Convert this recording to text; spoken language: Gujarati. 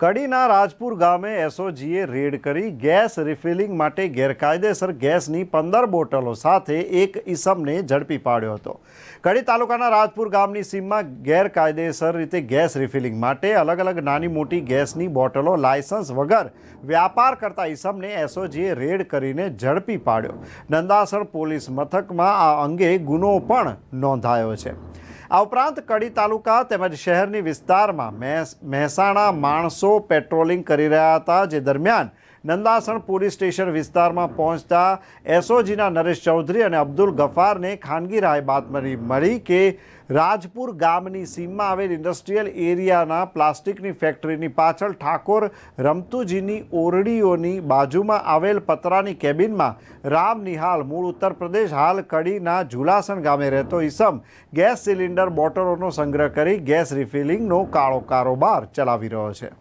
કડીના રાજપુર ગામે એસઓજીએ રેડ કરી ગેસ રિફિલિંગ માટે ગેરકાયદેસર ગેસની પંદર બોટલો સાથે એક ઈસમને ઝડપી પાડ્યો હતો. કડી તાલુકાના રાજપુર ગામની સીમમાં ગેરકાયદેસર રીતે ગેસ રિફિલિંગ માટે અલગ અલગ નાની મોટી ગેસની બોટલો લાયસન્સ વગર વ્યાપાર કરતા ઈસમને એસઓજીએ રેડ કરીને ઝડપી પાડ્યો. નંદાસણ પોલીસ મથકમાં આ અંગે ગુનો પણ નોંધાયો છે. આ ઉપરાંત કડી તાલુકા તેમજ શહેરની વિસ્તારમાં મહેસ મહેસાણા માણસો પેટ્રોલિંગ કરી રહ્યા હતા, જે દરમિયાન નંદાસણ પોલીસ સ્ટેશન વિસ્તારમાં પહોંચતા એસઓજીના નરેશ ચૌધરી અને અબ્દુલ ગફારને ખાનગી રાય બાતમી મળી કે રાજપુર ગામની સીમમાં આવેલ ઇન્ડસ્ટ્રીયલ એરિયાના પ્લાસ્ટિકની ફેક્ટરીની પાછળ ઠાકોર રમતુજીની ઓરડીઓની બાજુમાં આવેલ પતરાની કેબિનમાં રામ નિહાલ, મૂળ ઉત્તર પ્રદેશ, હાલ કડીના ઝુલાસણ ગામે રહેતો ઈસમ, ગેસ સિલિન્ડર બોટલોનો સંગ્રહ કરી ગેસ રિફિલિંગનો કાળો કારોબાર ચલાવી રહ્યો છે.